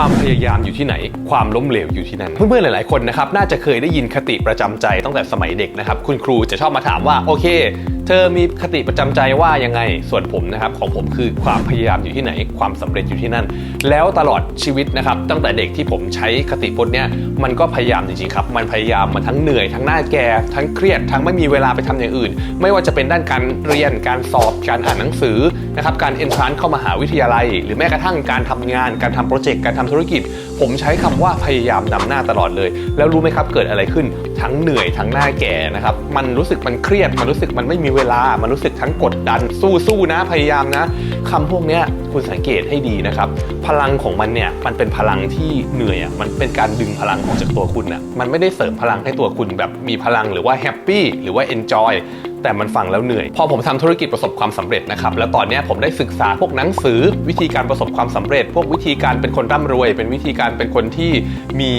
ความพยายามอยู่ที่ไหน ความล้มเหลวอยู่ที่นั่น เพื่อนๆหลายๆคนนะครับน่าจะเคยได้ยินคติประจำใจตั้งแต่สมัยเด็กนะครับ คุณครูจะชอบมาถามว่าโอเค เธอมีคติประจำใจว่ายังไง ส่วนผมนะครับของผมคือความพยายามอยู่ที่ไหน ความสำเร็จอยู่ที่นั่น แล้วตลอดชีวิตนะครับตั้งแต่เด็กที่ผมใช้คติพจน์เนี่ยมันก็พยายามจริงๆครับ มันพยายามมันทั้งเหนื่อยทั้งหน้าแก่ทั้งเครียดทั้งไม่มีเวลาไปทำอย่างอื่น ไม่ว่าจะเป็นด้านการเรียนการสอบการอ่านหนังสือนะครับการเอนทรานเข้ามหาวิทยาลัย หรือแม้กระทั่งการทำงาน การทำโปรเจกต์การทำธุรกิจ ผมใช้คำว่าพยายามนำหน้าตลอดเลย แล้วรู้ไหมครับเกิดอะไรขึ้น ทั้งเหนื่อยทั้งหน้าแก่นะครับ มันรู้สึกมันเครียด มันรู้สึกมันไม่มีเวลา มันรู้สึกทั้งกดดัน สู้สู้นะ พยายามนะคำพวกเนี้ยคุณสังเกตให้ดีนะครับ พลังของมันเนี่ย มันเป็นพลังที่เหนื่อยอะ มันเป็นการดึงพลังออกจากตัวคุณอะ มันไม่ได้เสริมพลังให้ตัวคุณแบบมีพลังหรือว่าแฮปปี้หรือว่าเอนจอย แต่มันฟังแล้วเหนื่อย พอผมทำธุรกิจประสบความสำเร็จนะครับ แล้วตอนนี้ผมได้ศึกษาพวกหนังสือ วิธีการประสบความสำเร็จ พวกวิธีการเป็นคนร่ำรวย เป็นวิธีการเป็นคนที่มี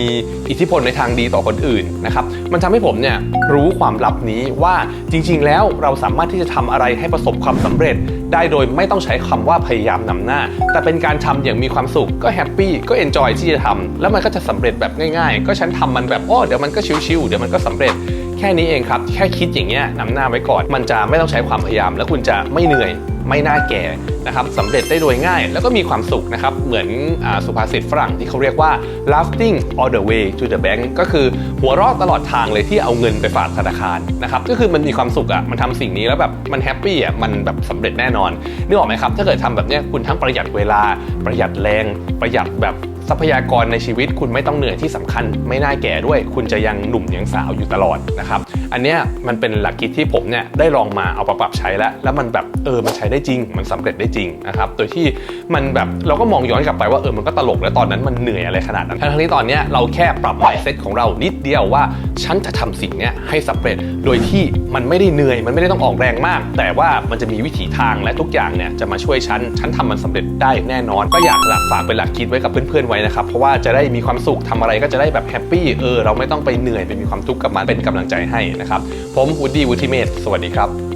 อิทธิพลในทางดีต่อคนอื่นนะครับ มันทำให้ผมเนี่ยรู้ความลับนี้ว่าจริง ๆ แล้วเราสามารถที่จะทำอะไรให้ประสบความสำเร็จ ได้โดยไม่ต้องใช้คำว่าพยายามนำหน้า แต่เป็นการทำอย่างมีความสุขก็แฮปปี้ก็เอนจอยที่จะทำแล้วมันก็จะสำเร็จแบบง่ายๆ ก็ฉันทำมันแบบโอ้เดี๋ยวมันก็ชิวๆเดี๋ยวมันก็สำเร็จ แค่นี้เองครับ แค่คิดอย่างเงี้ยนำหน้าไว้ก่อน มันจะไม่ต้องใช้ความพยายาม แล้วคุณจะไม่เหนื่อยไม่น่าแก่นะครับสำเร็จได้โดยง่าย แล้วก็มีความสุขนะครับ เหมือนอสุภาษิตฝรั่งที่เขาเรียกว่า laughing all the way to the bank ก็คือหัวเราะตลอดทางเลยที่เอาเงินไปฝากธนาคารนะครับ ก็คือมันมีความสุขอะ่ะ มันทำสิ่งนี้แล้วแบบมันแฮปปี้อะ มันแบบสำเร็จแน่นอนนึกออกไหมครับ ถ้าเกิดทำแบบเนี้ยคุณทั้งประหยัดเวลา ประหยัดแรง ประหยัดแบบ ทรัพยากรในชีวิตคุณไม่ต้องเหนื่อยที่สำคัญ ไม่น่าแก่ด้วย คุณจะยังหนุ่มยังสาวอยู่ตลอดนะครับ อันเนี้ยมันเป็นหลักคิดที่ผมเนี่ยได้ลองมาเอาปรับใช้แล้ว แล้วมันแบบเออมันใช้ได้จริง มันสำเร็จได้จริงนะครับโดยที่มันแบบเราก็มองย้อนกลับไปว่าเออมันก็ตลกแล้วตอนนั้นมันเหนื่อยอะไรขนาดนั้นทั้งที่ตอนเนี้ยเราแค่ปรับ mindset ของเรานิดเดียวว่าฉันจะทำสิ่งเนี้ยให้สำเร็จ โดยที่มันไม่ได้เหนื่อย มันไม่ได้ต้องออกแรงมาก แต่ว่ามันจะมีวิถีทางและทุกอย่างเนี่ยจะมาช่วยฉันฉันทำมันสำเร็จได้แน่นอน ก็อยากหลักฝากเป็นหลักคิดไว้กับเพื่อนๆไว้นะครับ เพราะว่าจะได้มีความสุขทำอะไรก็จะได้แบบแฮปปี้เออเราไม่ต้องไปเหนื่อยไปมีความทุกข์กับมันเป็นกำลังใจให้นะครับผมวูดดี้วูดทีเมธสวัสดีครับ